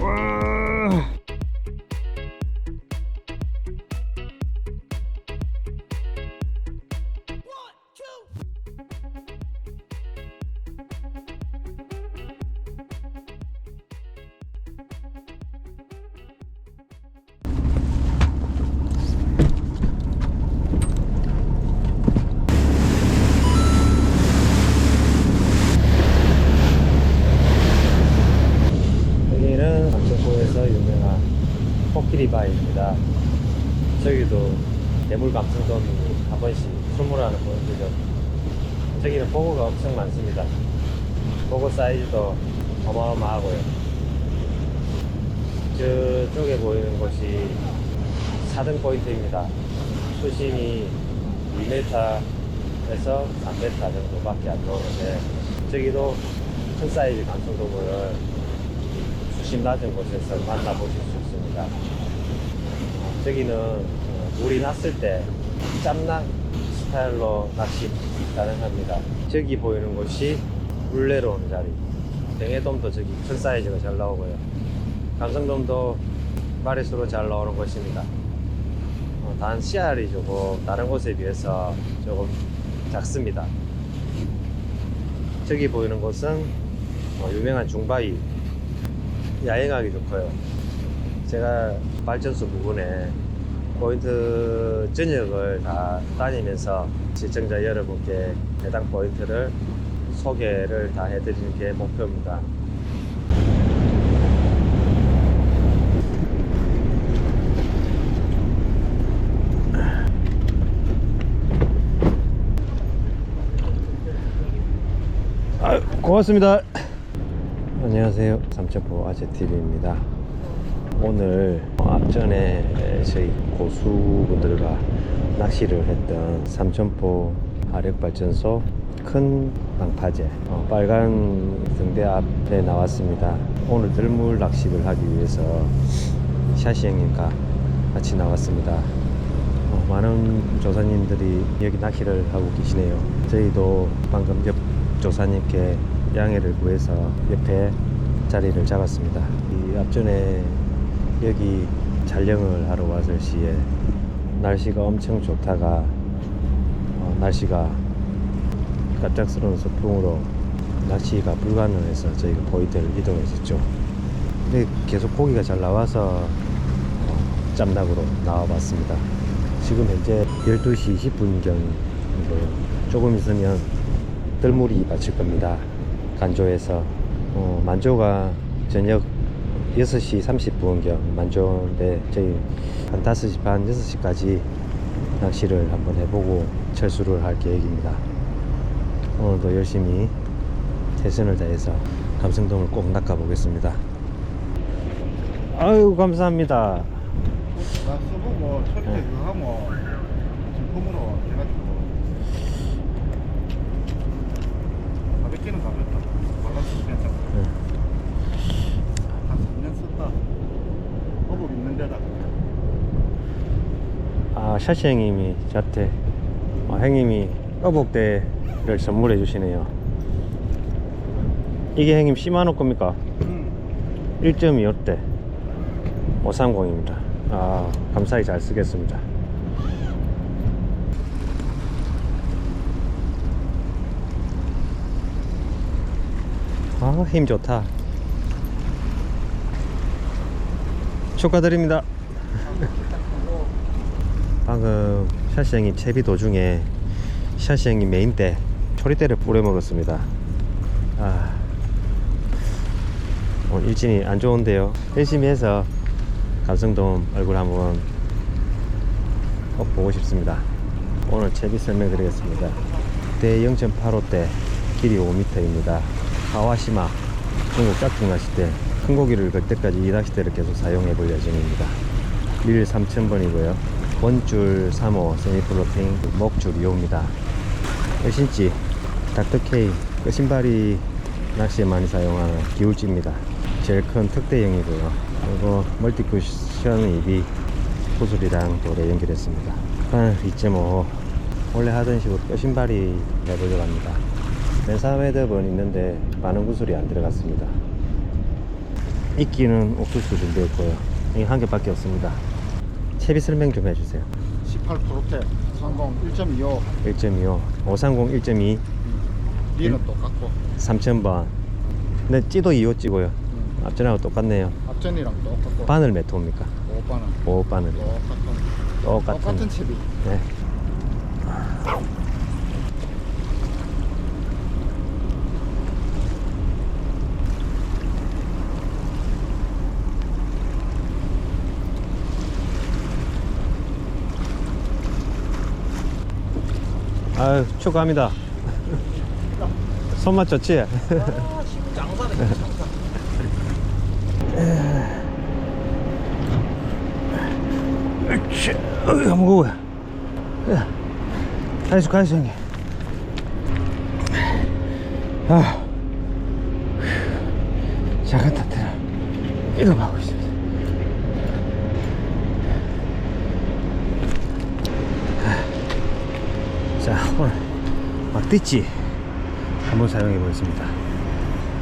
여기는 저기도 대물 감성돔이 한 번씩 출몰하는 포인트죠. 저기는 보고가 엄청 많습니다. 보고 사이즈도 어마어마하고요. 저쪽에 보이는 곳이 4등 포인트입니다. 수심이 2m에서 3m 정도밖에 안 나오는데 저기도 큰 사이즈 감성돔을 수심 낮은 곳에서 만나보실 수 있습니다. 어, 저기는 어, 물이 났을 때 짬낭 스타일로 낚시 가능합니다. 저기 보이는 곳이 물 내려오는 자리. 뱅에돔도 저기 큰 사이즈가 잘 나오고요. 감성돔도 마리수로 잘 나오는 곳입니다. 어, 단 씨알이 조금 다른 곳에 비해서 조금 작습니다. 저기 보이는 곳은 어, 유명한 중바위 야행하기 좋고요. 제가 발전소 부근에 포인트 전역을 다 다니면서 시청자 여러분께 해당 포인트를 소개를 다 해드리는 게 목표입니다. 아, 고맙습니다. 안녕하세요. 삼천포 아재TV입니다. 오늘 앞전에 저희 고수분들과 낚시를 했던 삼천포 화력발전소 큰 방파제 어, 빨간 등대 앞에 나왔습니다. 오늘 들물 낚시를 하기 위해서 샤시 형님과 같이 나왔습니다. 어, 많은 조사님들이 여기 낚시를 하고 계시네요. 저희도 방금 옆 조사님께 양해를 구해서 옆에 자리를 잡았습니다. 이 앞전에 여기 촬영을 하러 왔을 시에 날씨가 엄청 좋다가 어, 날씨가 갑작스러운 소풍으로 낚시가 불가능해서 저희가 포인트를 이동했었죠. 근데 계속 고기가 잘 나와서 어, 짬닭으로 나와봤습니다. 지금 현재 12시 20분경이고요. 조금 있으면 뜰물이 받칠 겁니다. 간조에서 어, 만조가 저녁 6시 30분경 만조인데 저희 한 5시 반 6시까지 낚시를 한번 해보고 철수를 할 계획입니다. 오늘도 열심히 최선을 다해서 감성돔을 꼭 낚아 보겠습니다. 아유 감사합니다. 나 철제 네. 그거 하면 진품으로 해가지고 가볍게는 가볍다 발라서 괜찮아 네. 한 3년 썼다 허브 있는 데다 아 샤시 형님이 저한테 어, 형님이 어복대를 선물해 주시네요. 이게 형님 10만원 겁니까? 응 1.25대 530입니다. 아, 감사히 잘 쓰겠습니다. 아, 힘 좋다. 축하드립니다. 방금 샤시 형님 채비 도중에 샤시 형님 메인 때 초리대를 뿌려 먹었습니다. 아, 오늘 일진이 안 좋은데요. 열심히 해서 감성돔 얼굴 한번 꼭 보고 싶습니다. 오늘 채비 설명드리겠습니다. 대 0.85대 길이 5m입니다. 하와시마 중국 짝퉁 낚싯대 큰 고기를 걸 때까지 이 낚싯대를 계속 사용해 볼 예정입니다. 밀 3000번이고요. 원줄 3호 세미플로팅 목줄 2호입니다. 여신지 닥터케이 끝신발이 낚시에 많이 사용하는 기울지입니다. 제일 큰 특대형이고요. 그리고 멀티쿠션 입이 호술이랑 돌에 연결했습니다. 판2.5 원래 하던 식으로 뼈 신발이 해보려고 합니다. 맨사매듭은 있는데 많은 구슬이 안 들어갔습니다. 이끼는 옥수수 준비했고요. 이게 한 개밖에 없습니다. 채비 설명 좀 해주세요. 18%대 상공 1.25 1.25, 530 1.2, B는 똑같고 3000번. 근데 찌도 2호 찌고요. 음. 앞전하고 똑같네요. 앞전이랑 똑같고 바늘 몇 호입니까? 5바는 5 바늘. 똑같은 똑같은. 똑같은 칩이 네. 아유, 축하합니다. 손맛 좋지? 으쌰, 어이가 무거워. 야, 가이소, 가이소, 형님. 아, 작은 타트를 이동하고 있습니다. 아, 자, 오늘 막 띠찌 한번 사용해 보겠습니다.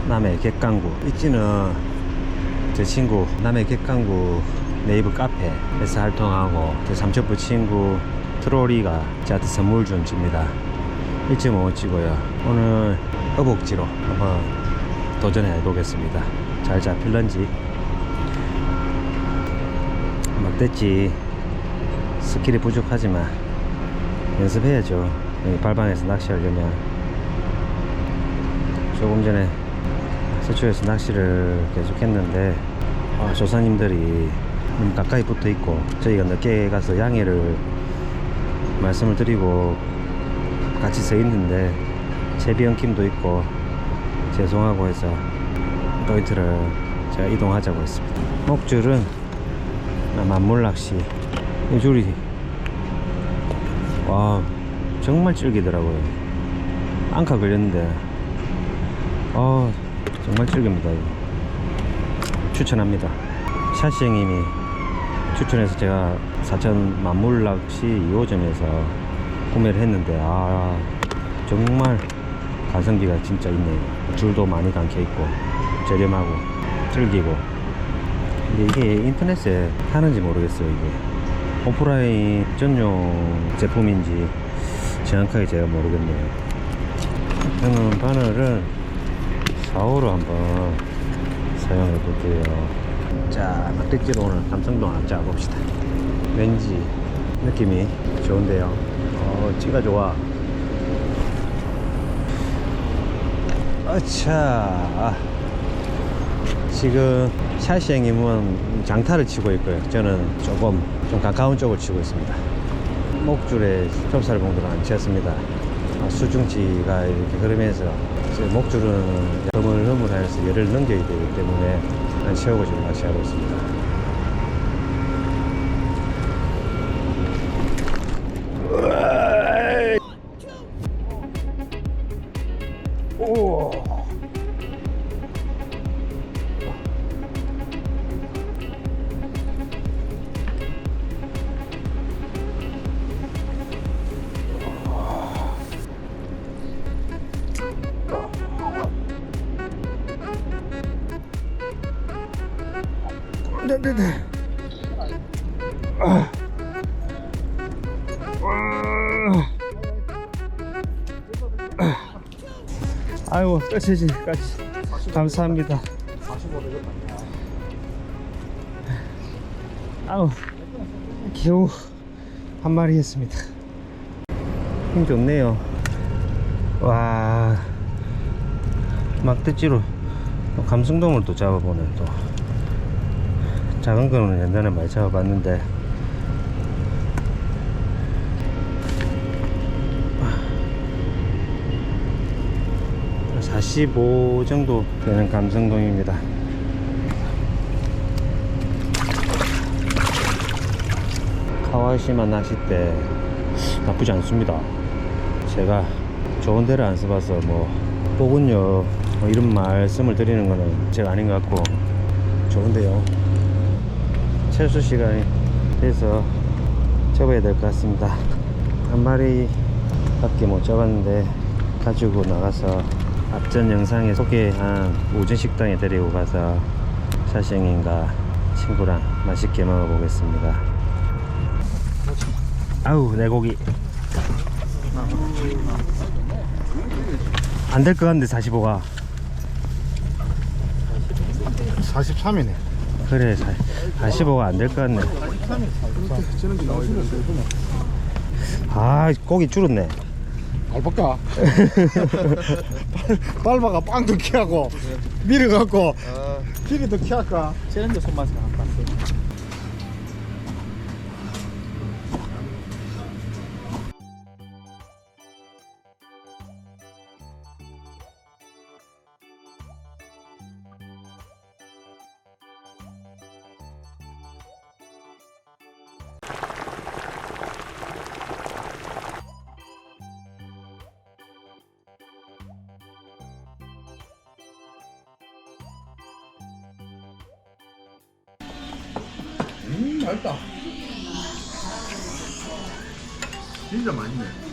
남해 객강구. 있지는 제 친구 남해 객강구 네이버 카페에서 활동하고 제 삼척부 친구 트로리가 저한테 선물 준 찌입니다. 1.5 찌고요. 오늘 어복지로 한번 도전해 보겠습니다. 잘 잡힐런지. 막대찌 스킬이 부족하지만 연습해야죠 발방에서 낚시하려면 조금 전에 서초에서 낚시를 계속했는데 아, 조사님들이 너무 가까이 붙어 있고 저희가 늦게 가서 양해를 말씀을 드리고 같이 서 있는데 채비 엉킴도 있고 죄송하고 해서 포인트를 제가 이동하자고 했습니다. 목줄은 만물낚시 이 줄이 와 정말 질기더라고요. 앙카 걸렸는데. 아 정말 질깁니다. 추천합니다. 샤시 형님이 추천해서 제가 사천 만물낚시 2호점에서 구매를 했는데 아 정말 가성비가 진짜 있네요. 줄도 많이 감겨 있고 저렴하고 질기고. 근데 이게 인터넷에 하는지 모르겠어요 이게. 오프라인 전용 제품인지 정확하게 제가 모르겠네요. 저는 바늘을 4호로 한번 사용해 볼게요. 자 막대기로 오늘 감성동 한번 짜봅시다. 왠지 느낌이 좋은데요. 어 찌가 좋아. 아차. 지금 샤시 형님은 장타를 치고 있고요. 저는 조금 좀 가까운 쪽을 치고 있습니다 목줄에 좁쌀봉들은 안 치었습니다 아, 수중치가 이렇게 흐르면서 목줄은 흐물흐물하여서 열을 넘겨야 되기 때문에 안 채우고 지금 낚시하고 있습니다 오. 네네네. 아. 아. 아이고 끝이지까지 감사합니다. 45 되겠다 아우 겨우 한 마리 했습니다. 힘 좋네요. 와 막대지로 또 감성돔을 또 잡아보네 또 작은 거는 옛날에 많이 잡아봤는데 한 45 정도 되는 감성돔입니다. 카와시마 낚싯대 나쁘지 않습니다. 제가 좋은 데를 안 써봐서 뭐 혹은요 뭐 이런 말씀을 드리는 거는 제가 아닌 것 같고 좋은데요. 철수 시간이 돼서 접어야 될 것 같습니다. 한 마리 밖에 못 잡았는데 가지고 나가서 앞전 영상에 소개한 우진 식당에 데리고 가서 샤생인가 친구랑 맛있게 먹어보겠습니다. 아우 내 고기 안 될 것 같은데 45가 43이네. 그래 45가 안 될 것 같네 아 고기 줄었네 알바까. 빨바가 빵도 키하고 밀어갖고 기계도 키할까. 챌린저 손맛을 안 봤어. 음 맛있다. 진짜 맛있네.